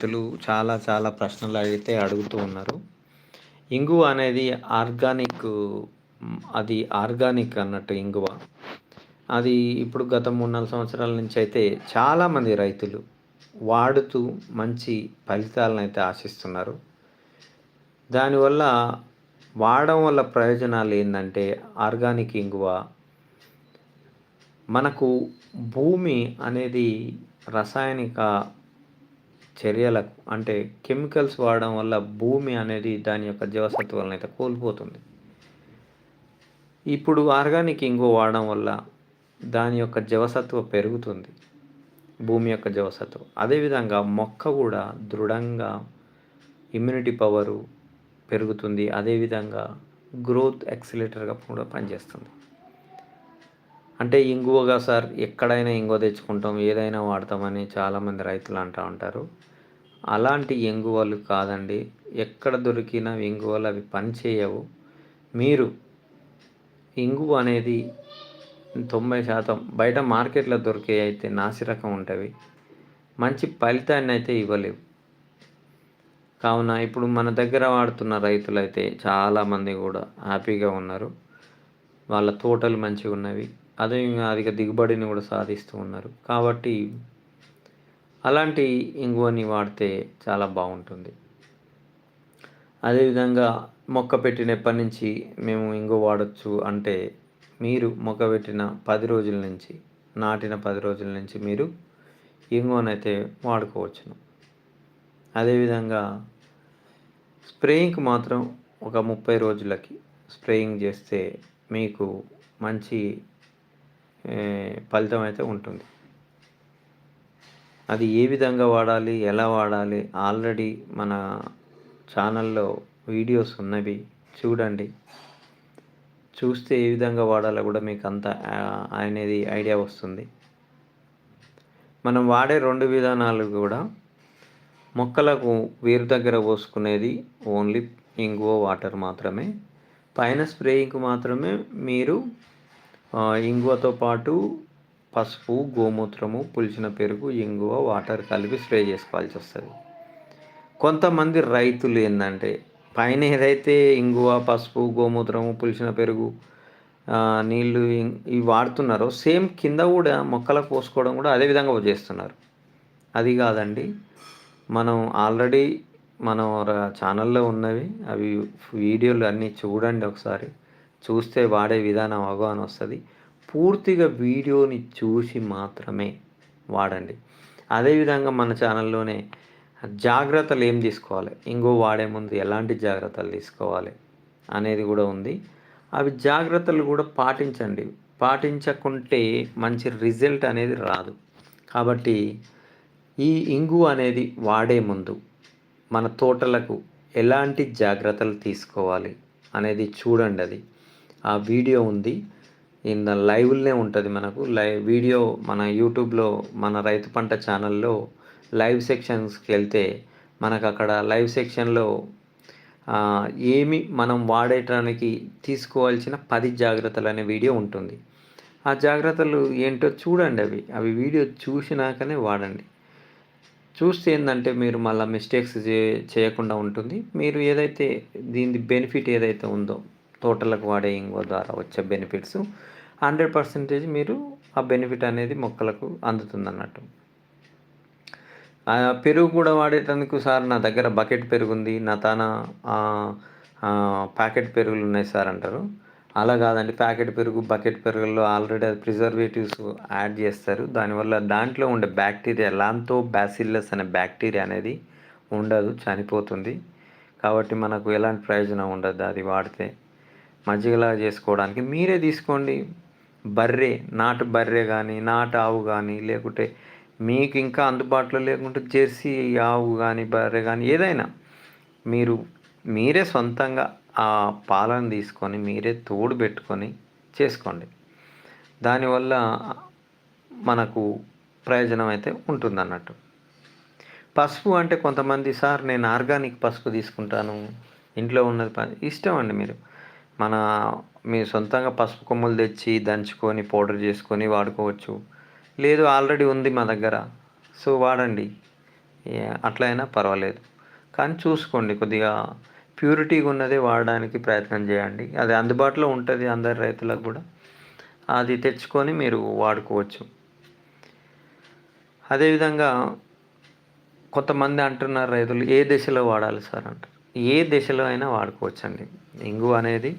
రైతులు చాలా చాలా ప్రశ్నలు అయితే అడుగుతూ ఉన్నారు. ఇంగువ అనేది ఆర్గానిక్ అది ఆర్గానిక్ అన్నట్టు ఇంగువ. అది ఇప్పుడు గత మూడు నాలుగు సంవత్సరాల నుంచి అయితే చాలామంది రైతులు వాడుతూ మంచి ఫలితాలను అయితే ఆశిస్తున్నారు. దానివల్ల వాడడం వల్ల ప్రయోజనాలు ఏంటంటే ఆర్గానిక్ ఇంగువ. మనకు భూమి అనేది రసాయనిక చర్యలకు అంటే కెమికల్స్ వాడడం వల్ల భూమి అనేది దాని యొక్క జీవసత్వాలను అయితే కోల్పోతుంది. ఇప్పుడు ఆర్గానిక్ ఇంగో వాడడం వల్ల దాని యొక్క జీవసత్వం పెరుగుతుంది. భూమి యొక్క జీవసత్వం. అదేవిధంగా మొక్క కూడా దృఢంగా ఇమ్యూనిటీ పవరు పెరుగుతుంది. అదేవిధంగా గ్రోత్ ఎక్సిలేటర్గా కూడా పనిచేస్తుంది. అంటే ఇంగువగా సార్ ఎక్కడైనా ఇంగువ తెచ్చుకుంటాం ఏదైనా వాడతామని చాలామంది రైతులు అంటూ ఉంటారు. అలాంటి ఎంగువలు కాదండి. ఎక్కడ దొరికిన ఎంగువలు అవి పనిచేయవు. మీరు ఇంగువ అనేది తొంభై శాతం బయట మార్కెట్లో దొరికే అయితే నాసిరకం ఉంటవి మంచి ఫలితాన్ని అయితే ఇవ్వలేవు. కావున ఇప్పుడు మన దగ్గర వాడుతున్న రైతులైతే చాలామంది కూడా హ్యాపీగా ఉన్నారు. వాళ్ళ తోటలు మంచిగా ఉన్నవి అదే అధిక దిగుబడిని కూడా సాధిస్తూ ఉన్నారు. కాబట్టి అలాంటి ఇంగువని వాడితే చాలా బాగుంటుంది. అదేవిధంగా మొక్క పెట్టినప్పటి నుంచి మేము ఇంగువ వాడచ్చు అంటే మీరు మొక్క పెట్టిన పది రోజుల నుంచి నాటిన పది రోజుల నుంచి మీరు ఇంగువనైతే వాడుకోవచ్చును. అదేవిధంగా స్ప్రేయింగ్కి మాత్రం ఒక ముప్పై రోజులకి స్ప్రేయింగ్ చేస్తే మీకు మంచి ఫలితం అయితే ఉంటుంది. అది ఏ విధంగా వాడాలి ఎలా వాడాలి ఆల్రెడీ మన ఛానల్లో వీడియోస్ ఉన్నవి చూడండి. చూస్తే ఏ విధంగా వాడాలో కూడా మీకు అంత అనేది ఐడియా వస్తుంది. మనం వాడే రెండు విధానాలు కూడా మొక్కలకు వేరు దగ్గర పోసుకునేది ఓన్లీ ఇంగువ వాటర్ మాత్రమే. పైన స్ప్రేయింగ్కి మాత్రమే మీరు ఇంగువతో పాటు పసుపు గోమూత్రము పులిచిన పెరుగు ఇంగువ వాటర్ కలిపి స్ప్రే చేసుకోవాల్సి వస్తుంది. కొంతమంది రైతులు ఏంటంటే పైన ఏదైతే ఇంగువ పసుపు గోమూత్రము పులిసిన పెరుగు నీళ్ళు ఇవి వాడుతున్నారో సేమ్ కింద కూడా మొక్కలకు పోసుకోవడం కూడా అదే విధంగా చేస్తున్నారు. అది కాదండి మనం ఆల్రెడీ మనం ఛానల్లో ఉన్నవి అవి వీడియోలు అన్నీ చూడండి ఒకసారి. చూస్తే వాడే విధానం అవగాహన వస్తుంది. పూర్తిగా వీడియోని చూసి మాత్రమే వాడండి. అదేవిధంగా మన ఛానల్లోనే జాగ్రత్తలు ఏం తీసుకోవాలి? ఇంకో వాడే ముందు ఎలాంటి జాగ్రత్తలు తీసుకోవాలి అనేది కూడా ఉంది. అవి జాగ్రత్తలు కూడా పాటించండి. పాటించకుంటే మంచి రిజల్ట్ అనేది రాదు. కాబట్టి ఈ ఇంగు అనేది వాడే ముందు మన తోటలకు ఎలాంటి జాగ్రత్తలు తీసుకోవాలి అనేది చూడండి అది. ఆ వీడియో ఉంది. ఇన్ లైవ్లోనే ఉంటుంది మనకు. లైవ్ వీడియో మన యూట్యూబ్లో మన రైతు పంట ఛానల్లో లైవ్ సెక్షన్స్కి వెళ్తే మనకు అక్కడ లైవ్ సెక్షన్లో ఏమి మనం వాడేటానికి తీసుకోవాల్సిన పది జాగ్రత్తలు అనే వీడియో ఉంటుంది. ఆ జాగ్రత్తలు ఏంటో చూడండి అవి. అవి వీడియో చూసినాకనే వాడండి. చూస్తే ఏంటంటే మీరు మళ్ళీ మిస్టేక్స్ చే చేయకుండా ఉంటుంది. మీరు ఏదైతే దీని బెనిఫిట్ ఏదైతే ఉందో తోటలకు వాడే ఇంగువ ద్వారా వచ్చే బెనిఫిట్స్. హండ్రెడ్ పర్సెంటేజ్ మీరు ఆ బెనిఫిట్ అనేది మొక్కలకు అందుతుంది అన్నట్టు ఆ పెరుగు కూడా వాడేటందుకు సార్ నా దగ్గర బకెట్ పెరుగు ఉంది నా తాన ప్యాకెట్ పెరుగులు ఉన్నాయి సార్ అంటారు. అలా కాదండి ప్యాకెట్ పెరుగు బకెట్ పెరుగుల్లో ఆల్రెడీ అది ప్రిజర్వేటివ్స్ యాడ్ చేస్తారు. దానివల్ల దాంట్లో ఉండే బ్యాక్టీరియా లాంతో బ్యాసిల్లస్ అనే బ్యాక్టీరియా అనేది ఉండదు చనిపోతుంది. కాబట్టి మనకు ఎలాంటి ప్రయోజనం ఉండదు అది వాడితే. మజ్జిగలా చేసుకోవడానికి. మీరే తీసుకోండి. బర్రె నాటు బర్రె కానీ నాటు ఆవు కానీ లేకుంటే మీకు ఇంకా అందుబాటులో లేకుంటే జెర్సీ ఆవు కానీ బర్రె కానీ ఏదైనా మీరు మీరే సొంతంగా ఆ పాలను తీసుకొని మీరే తోడు పెట్టుకొని చేసుకోండి. దానివల్ల మనకు ప్రయోజనం అయితే ఉంటుంది అన్నట్టు పసుపు అంటే కొంతమంది సార్ నేను ఆర్గానిక్ పసుపు తీసుకుంటాను. ఇంట్లో ఉన్నది ప- ఇష్టం అండి మీరు. మన మీ సొంతంగా పసుపు కొమ్ములు తెచ్చి దంచుకొని పౌడర్ చేసుకొని వాడుకోవచ్చు. లేదు ఆల్రెడీ ఉంది మా దగ్గర. సో వాడండి. అట్లయినా పర్వాలేదు. కానీ చూసుకోండి కొద్దిగా. ప్యూరిటీగా ఉన్నదే వాడడానికి ప్రయత్నం చేయండి. అది అందుబాటులో ఉంటుంది అందరి రైతులకు కూడా. అది తెచ్చుకొని మీరు వాడుకోవచ్చు. అదేవిధంగా కొంతమంది అంటున్నారు రైతులు ఏ దశలో వాడాలి సార్ అంటారు? ఏ దశలో అయినా వాడుకోవచ్చండి. ఇంగు అనేది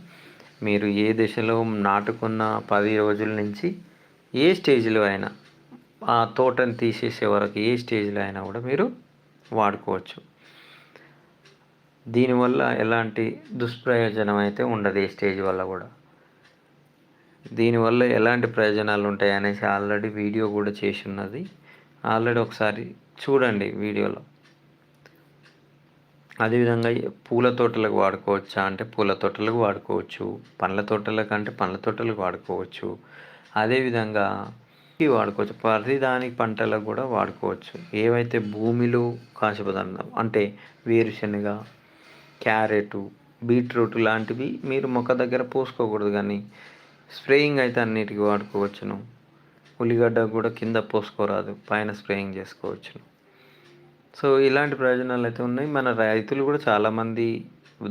మీరు ఏ దశలో నాటుకున్న పది రోజుల నుంచి ఏ స్టేజ్లో అయినా ఆ తోటను తీసేసే వరకు ఏ స్టేజ్లో అయినా కూడా మీరు వాడుకోవచ్చు. దీనివల్ల ఎలాంటి దుష్ప్రయోజనం అయితే ఉండదు ఏ స్టేజ్ వల్ల కూడా. దీనివల్ల ఎలాంటి ప్రయోజనాలు ఉంటాయి అనేసి ఆల్రెడీ వీడియో కూడా చేసి ఉన్నది. ఆల్రెడీ ఒకసారి చూడండి వీడియోలో. అదేవిధంగా పూల తోటలకు వాడుకోవచ్చా అంటే పూల తోటలకు వాడుకోవచ్చు పండ్ల తోటలకు అంటే పండ్ల తోటలకు వాడుకోవచ్చు అదేవిధంగా వాడుకోవచ్చు ప్రతిదానికి పంటలకు కూడా వాడుకోవచ్చు. ఏవైతే భూమిలో కాశపదార్థం అంటే వేరుశనగ క్యారెట్ బీట్రూట్ లాంటివి మీరు మొక్క దగ్గర పోసుకోకూడదు కానీ స్ప్రేయింగ్ అయితే అన్నిటికీ వాడుకోవచ్చును. ఉల్లిగడ్డ కూడా కింద పోసుకోరాదు పైన స్ప్రేయింగ్ చేసుకోవచ్చును. సో ఇలాంటి ప్రయోజనాలు అయితే ఉన్నాయి. మన రైతులు కూడా చాలామంది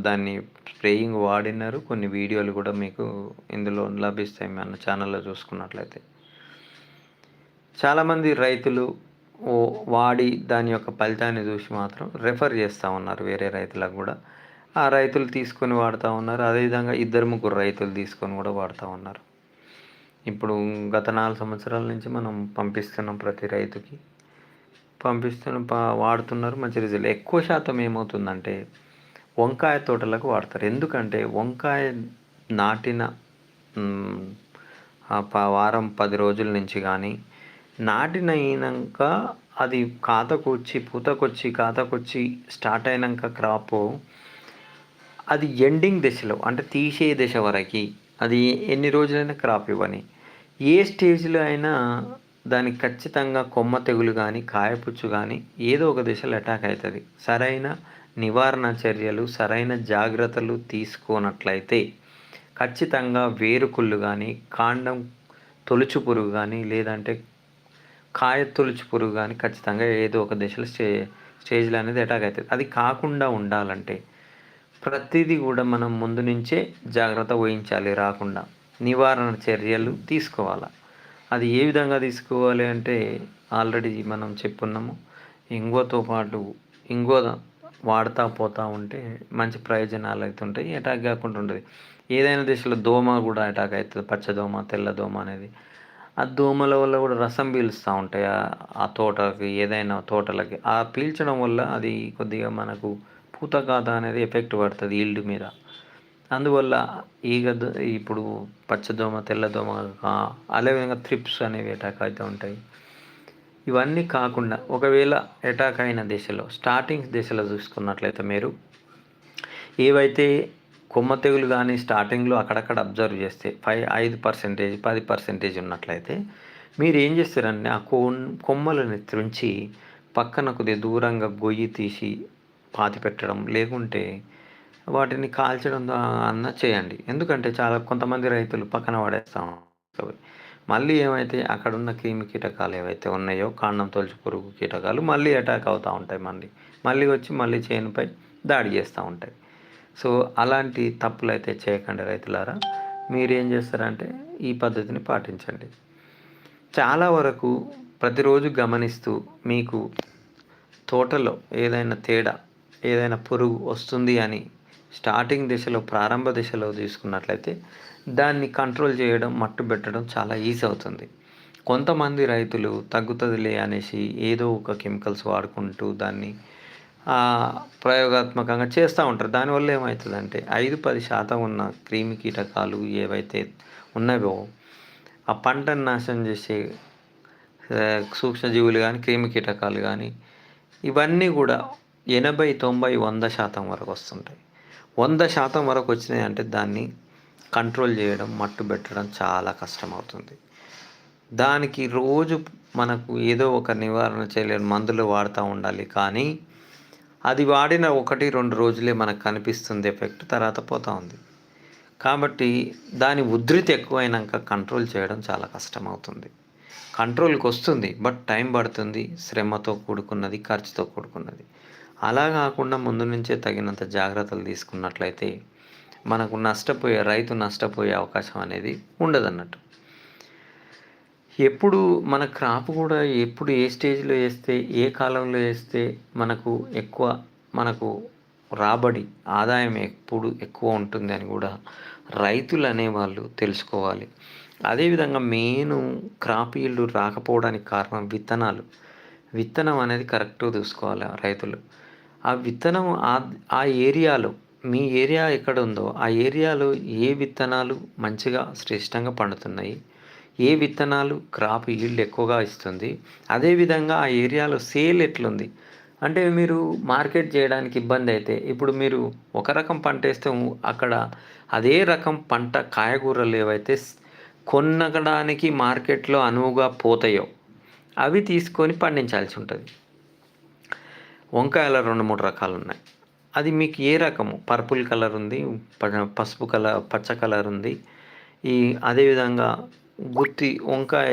దాన్ని స్ప్రేయింగ్ వాడినారు. కొన్ని వీడియోలు కూడా మీకు ఇందులో లభిస్తాయి. మన ఛానల్లో చూసుకున్నట్లయితే చాలామంది రైతులు ఓ వాడి దాని యొక్క ఫలితాన్ని చూసి మాత్రం రెఫర్ చేస్తూ ఉన్నారు వేరే రైతులకు కూడా. ఆ రైతులు తీసుకొని వాడుతూ ఉన్నారు. అదేవిధంగా ఇద్దరు ముగ్గురు రైతులు తీసుకొని కూడా వాడుతూ ఉన్నారు. ఇప్పుడు గత నాలుగు సంవత్సరాల నుంచి మనం పంపిస్తున్నాం ప్రతి రైతుకి. పంపిస్తున్న వాడుతున్నారు. మంచి రిజల్ట్ ఎక్కువ శాతం ఏమవుతుందంటే వంకాయ తోటలకు వాడతారు. ఎందుకంటే వంకాయ నాటిన ప- వారం పది రోజుల నుంచి కానీ నాటిన అయినాక అది కాతకొచ్చి పూతకొచ్చి కాతకొచ్చి స్టార్ట్ అయినాక క్రాపు అది ఎండింగ్ దశలో అంటే తీసే దశ వరకు అది ఎన్ని రోజులైనా క్రాప్ ఇవ్వని. ఏ స్టేజ్లో అయినా దానికి ఖచ్చితంగా కొమ్మ తెగులు కానీ కాయపుచ్చు కానీ ఏదో ఒక దిశలో అటాక్ అవుతుంది సరైన నివారణ చర్యలు సరైన జాగ్రత్తలు తీసుకోనట్లయితే ఖచ్చితంగా వేరుకుళ్ళు కానీ కాండం తొలుచు పురుగు కానీ లేదంటే కాయ తొలుచు పురుగు కానీ ఖచ్చితంగా ఏదో ఒక దిశలో స్టే స్టేజ్లో అనేది అటాక్ అవుతుంది అది కాకుండా ఉండాలంటే ప్రతిదీ కూడా మనం ముందు నుంచే జాగ్రత్త వహించాలి రాకుండా. నివారణ చర్యలు తీసుకోవాలి? అది ఏ విధంగా తీసుకోవాలి అంటే ఆల్రెడీ మనం చెప్పున్నాము. ఇంగువతో పాటు ఇంగువ వాడుతూ పోతూ ఉంటే మంచి ప్రయోజనాలు అయితే ఉంటాయి అటాక్ కాకుండా ఉంటుంది ఏదైనా దిశలో దోమ కూడా అటాక్ అవుతుంది పచ్చ దోమ తెల్ల దోమ అనేది. ఆ దోమల వల్ల కూడా రసం పీలుస్తూ ఉంటాయి ఆ- తోటకి ఏదైనా తోటలకి. ఆ పీల్చడం వల్ల అది కొద్దిగా మనకు పూత కాత అనేది ఎఫెక్ట్ పడుతుంది ఈల్డ్ మీద. అందువల్ల ఈగ ఇప్పుడు పచ్చదోమ తెల్లదోమ అదేవిధంగా త్రిప్స్ అనేవి అటాక్ అవుతూ ఉంటాయి. ఇవన్నీ కాకుండా ఒకవేళ అటాక్ అయిన దశలో స్టార్టింగ్ దశలో చూసుకున్నట్లయితే మీరు ఏవైతే కొమ్మ తెగులు కానీ స్టార్టింగ్లో అక్కడక్కడ అబ్జర్వ్ చేస్తే ఫైవ్ ఐదు పర్సెంటేజ్ పది పర్సెంటేజ్ ఉన్నట్లయితే మీరు ఏం చేస్తారంటే ఆ కొమ్ కొమ్మలని త్రుంచి పక్కన కొద్దిగా దూరంగా గొయ్యి తీసి పాతి పెట్టడం లేకుంటే వాటిని కాల్చడం అన్న చేయండి. ఎందుకంటే చాలా కొంతమంది రైతులు పక్కన పడేస్తాం. మళ్ళీ ఏమైతే అక్కడ ఉన్న క్రిమి కీటకాలు ఏవైతే ఉన్నాయో కాండం తొలచి పురుగు కీటకాలు మళ్ళీ అటాక్ అవుతూ ఉంటాయి మళ్ళీ. మళ్ళీ వచ్చి మళ్ళీ చేనుపై దాడి చేస్తూ ఉంటాయి. సో అలాంటి తప్పులు అయితే చేయకండి రైతులారా. మీరు ఏం చేస్తారంటే ఈ పద్ధతిని పాటించండి. చాలా వరకు ప్రతిరోజు గమనిస్తూ మీకు తోటలో ఏదైనా తేడా ఏదైనా పురుగు వస్తుంది అని స్టార్టింగ్ దశలో ప్రారంభ దశలో తీసుకున్నట్లయితే దాన్ని కంట్రోల్ చేయడం మట్టు పెట్టడం చాలా ఈజీ అవుతుంది. కొంతమంది రైతులు తగ్గుతుందిలే అనేసి ఏదో ఒక కెమికల్స్ వాడుకుంటూ దాన్ని ప్రయోగాత్మకంగా చేస్తూ ఉంటారు. దానివల్ల ఏమవుతుందంటే ఐదు పది శాతం ఉన్న క్రిమి కీటకాలు ఏవైతే ఉన్నాయో ఆ పంటను నాశనం చేసే సూక్ష్మజీవులు కానీ క్రిమి కీటకాలు కానీ ఇవన్నీ కూడా ఎనభై తొంభై వంద శాతం వరకు వస్తుంటాయి. వంద శాతం వరకు వచ్చినాయి అంటే దాన్ని కంట్రోల్ చేయడం మట్టు పెట్టడం చాలా కష్టం అవుతుంది దానికి రోజు మనకు ఏదో ఒక నివారణ చేయలేని మందులు వాడుతూ ఉండాలి కానీ అది వాడిన ఒకటి రెండు రోజులే మనకు కనిపిస్తుంది ఎఫెక్ట్ తర్వాత పోతూ ఉంది. కాబట్టి దాని ఉధృతి ఎక్కువైనాక కంట్రోల్ చేయడం చాలా కష్టం అవుతుంది కంట్రోల్కి వస్తుంది బట్ టైం పడుతుంది శ్రమతో కూడుకున్నది ఖర్చుతో కూడుకున్నది. అలా కాకుండా ముందు నుంచే తగినంత జాగ్రత్తలు తీసుకున్నట్లయితే మనకు నష్టపోయే రైతు నష్టపోయే అవకాశం అనేది ఉండదన్నట్టు. ఎప్పుడు మన క్రాప్ కూడా ఎప్పుడు ఏ స్టేజ్లో వేస్తే ఏ కాలంలో వేస్తే మనకు ఎక్కువ మనకు రాబడి ఆదాయం ఎప్పుడు ఎక్కువ ఉంటుంది అని కూడా రైతులు అనేవాళ్ళు తెలుసుకోవాలి. అదేవిధంగా మెయిన్ క్రాప్ ఈల్డ్ రాకపోవడానికి కారణం విత్తనాలు. విత్తనం అనేది కరెక్ట్గా చూసుకోవాలి రైతులు. ఆ విత్తనం ఆ ఏరియాలో మీ ఏరియా ఎక్కడ ఉందో ఆ ఏరియాలో ఏ విత్తనాలు మంచిగా శ్రేష్టంగా పండుతున్నాయి ఏ విత్తనాలు క్రాప్ ఈల్డ్ ఎక్కువగా ఇస్తుంది అదేవిధంగా ఆ ఏరియాలో సేల్ ఎట్లుంది? అంటే మీరు మార్కెట్ చేయడానికి ఇబ్బంది అయితే ఇప్పుడు మీరు ఒక రకం పంట వేస్తే అక్కడ అదే రకం పంట కాయగూరలు ఏవైతే కొనగడానికి మార్కెట్లో అనువుగా పోతాయో అవి తీసుకొని పండించాల్సి ఉంటుంది. వంకాయల రెండు మూడు రకాలు ఉన్నాయి అది మీకు ఏ రకము? పర్పుల్ కలర్ ఉంది పసుపు కలర్ పచ్చ కలర్ ఉంది. ఈ అదేవిధంగా గుత్తి వంకాయ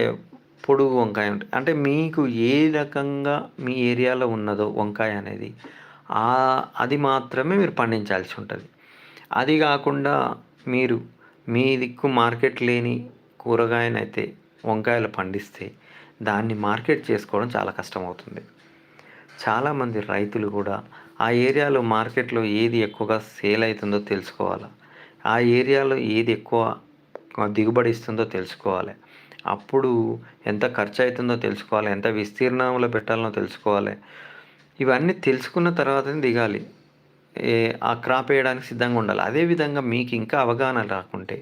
పొడుగు వంకాయ ఉంటుంది. అంటే మీకు ఏ రకంగా మీ ఏరియాలో ఉన్నదో వంకాయ అనేది అది మాత్రమే మీరు పండించాల్సి ఉంటుంది. అది కాకుండా మీరు మీ దిక్కు మార్కెట్ లేని కూరగాయనైతే వంకాయలు పండిస్తే దాన్ని మార్కెట్ చేసుకోవడం చాలా కష్టమవుతుంది. చాలామంది రైతులు కూడా ఆ ఏరియాలో మార్కెట్లో ఏది ఎక్కువగా సేల్ అవుతుందో తెలుసుకోవాలి. ఆ ఏరియాలో ఏది ఎక్కువ దిగుబడి ఇస్తుందో తెలుసుకోవాలి. అప్పుడు ఎంత ఖర్చు అవుతుందో తెలుసుకోవాలి. ఎంత విస్తీర్ణంలో పెట్టాలనో తెలుసుకోవాలి. ఇవన్నీ తెలుసుకున్న తర్వాతనే దిగాలి. ఆ క్రాప్ వేయడానికి సిద్ధంగా ఉండాలి. అదేవిధంగా మీకు ఇంకా అవగాహన రాకుంటే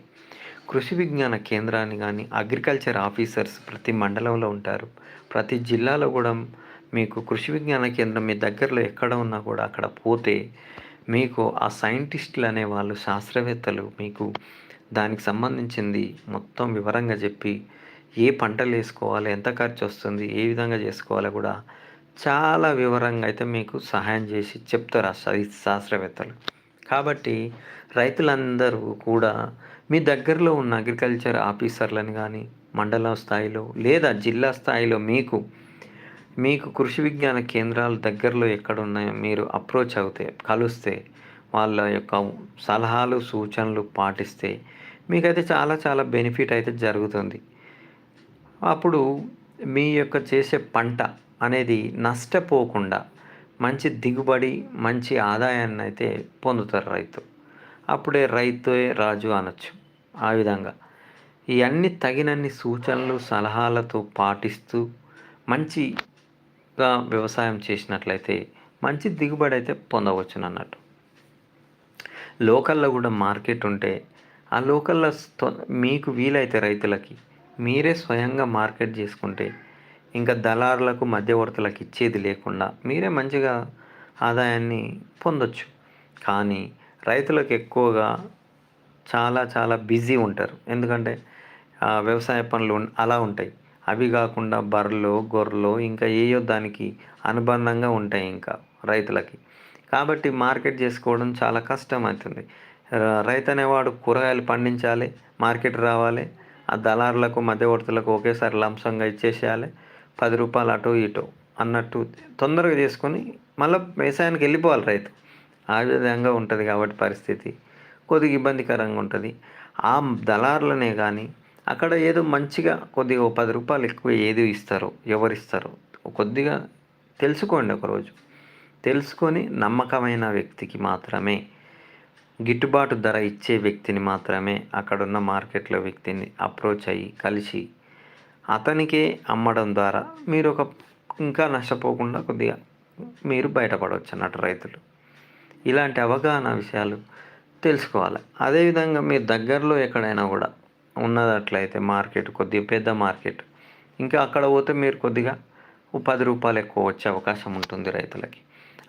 కృషి విజ్ఞాన కేంద్రాన్ని కానీ అగ్రికల్చర్ ఆఫీసర్స్ ప్రతి మండలంలో ఉంటారు. ప్రతి జిల్లాలో కూడా మీకు కృషి విజ్ఞాన కేంద్రం మీ దగ్గరలో ఎక్కడ ఉన్నా కూడా అక్కడ పోతే మీకు ఆ సైంటిస్టులు అనే వాళ్ళు శాస్త్రవేత్తలు మీకు దానికి సంబంధించింది మొత్తం వివరంగా చెప్పి ఏ పంటలు వేసుకోవాలి ఎంత ఖర్చు వస్తుంది ఏ విధంగా చేసుకోవాలో కూడా చాలా వివరంగా అయితే మీకు సహాయం చేసి చెప్తారు ఆ శాస్త్రవేత్తలు. కాబట్టి రైతులందరూ కూడా మీ దగ్గరలో ఉన్న అగ్రికల్చర్ ఆఫీసర్లను కానీ మండల స్థాయిలో లేదా జిల్లా స్థాయిలో మీకు మీకు కృషి విజ్ఞాన కేంద్రాలు దగ్గరలో ఎక్కడ ఉన్నాయో మీరు అప్రోచ్ అవుతే కలిస్తే వాళ్ళ యొక్క సలహాలు సూచనలు పాటిస్తే మీకైతే చాలా చాలా బెనిఫిట్ అయితే జరుగుతుంది. అప్పుడు మీ యొక్క చేసే పంట అనేది నష్టపోకుండా మంచి దిగుబడి మంచి ఆదాయాన్ని అయితే పొందుతారు రైతు. అప్పుడే రైతే రాజు అనొచ్చు. ఆ విధంగా ఇవన్నీ తగినన్ని సూచనలు సలహాలతో పాటిస్తూ మంచి వ్యవసాయం చేసినట్లయితే మంచి దిగుబడి అయితే పొందవచ్చు అన్నట్టు లోకల్లో కూడా మార్కెట్ ఉంటే ఆ లోకల్లో మీకు వీలైతే రైతులకి మీరే స్వయంగా మార్కెట్ చేసుకుంటే ఇంకా దళారులకు మధ్యవర్తులకు ఇచ్చేది లేకుండా మీరే మంచిగా ఆదాయాన్ని పొందొచ్చు. కానీ రైతులకు ఎక్కువగా చాలా చాలా బిజీ ఉంటారు. ఎందుకంటే వ్యవసాయ పనులు అలా ఉంటాయి. అవి కాకుండా బర్రెలు గొర్రెలు ఇంకా ఏయో దానికి అనుబంధంగా ఉంటాయి ఇంకా రైతులకి. కాబట్టి మార్కెట్ చేసుకోవడం చాలా కష్టం అవుతుంది రైతు అనేవాడు కూరగాయలు పండించాలి మార్కెట్ రావాలి ఆ దళారులకు మధ్యవర్తులకు ఒకేసారి లంసంగా ఇచ్చేసేయాలి పది రూపాయలు అటు ఇటు అన్నట్టు తొందరగా చేసుకొని మళ్ళీ వ్యవసాయానికి వెళ్ళిపోవాలి రైతు. ఆ విధంగా ఉంటుంది కాబట్టి పరిస్థితి. కొద్దిగా ఇబ్బందికరంగా ఉంటుంది. ఆ దళారులనే కానీ అక్కడ ఏదో మంచిగా కొద్దిగా పది రూపాయలు ఎక్కువ ఏది ఇస్తారో ఎవరు ఇస్తారో కొద్దిగా తెలుసుకోండి ఒకరోజు. తెలుసుకొని నమ్మకమైన వ్యక్తికి మాత్రమే గిట్టుబాటు ధర ఇచ్చే వ్యక్తిని మాత్రమే అక్కడున్న మార్కెట్లో వ్యక్తిని అప్రోచ్ అయ్యి కలిసి అతనికే అమ్మడం ద్వారా మీరు ఒక ఇంకా నష్టపోకుండా కొద్దిగా మీరు బయటపడవచ్చు అన్నట్టు రైతులు. ఇలాంటి అవగాహన విషయాలు తెలుసుకోవాలి. అదేవిధంగా మీ దగ్గరలో ఎక్కడైనా కూడా ఉన్నదట్లయితే మార్కెట్ కొద్దిగా పెద్ద మార్కెట్. ఇంకా అక్కడ పోతే మీరు కొద్దిగా పది రూపాయలు ఎక్కువ వచ్చే అవకాశం ఉంటుంది రైతులకి.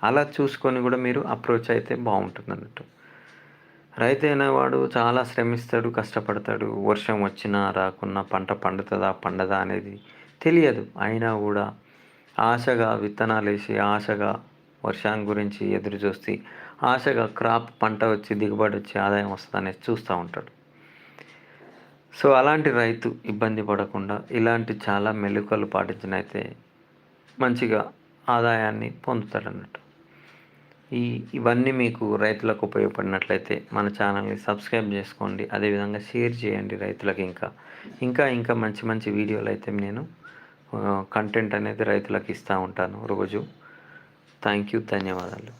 అలా చూసుకొని కూడా మీరు అప్రోచ్ అయితే బాగుంటుంది అన్నట్టు. రైతు అయినవాడు చాలా శ్రమిస్తాడు కష్టపడతాడు. వర్షం వచ్చినా రాకున్నా పంట పండుతుందా పండదా అనేది తెలియదు. అయినా కూడా ఆశగా విత్తనాలు వేసి ఆశగా వర్షాన్ని గురించి ఎదురు చూసి ఆశగా క్రాప్ పంట వచ్చి దిగుబడి వచ్చి ఆదాయం వస్తుందనేది చూస్తూ ఉంటాడు. సో అలాంటి రైతు ఇబ్బంది పడకుండా ఇలాంటి చాలా మెలుకలు పాటించినైతే మంచిగా ఆదాయాన్ని పొందుతాడన్నట్టు. ఈ ఇవన్నీ మీకు రైతులకు ఉపయోగపడినట్లయితే మన ఛానల్ని సబ్స్క్రైబ్ చేసుకోండి అదేవిధంగా షేర్ చేయండి రైతులకు ఇంకా. ఇంకా ఇంకా మంచి మంచి వీడియోలు అయితే నేను కంటెంట్ అనేది రైతులకు ఇస్తూ ఉంటాను రోజు. థ్యాంక్ యూ ధన్యవాదాలు.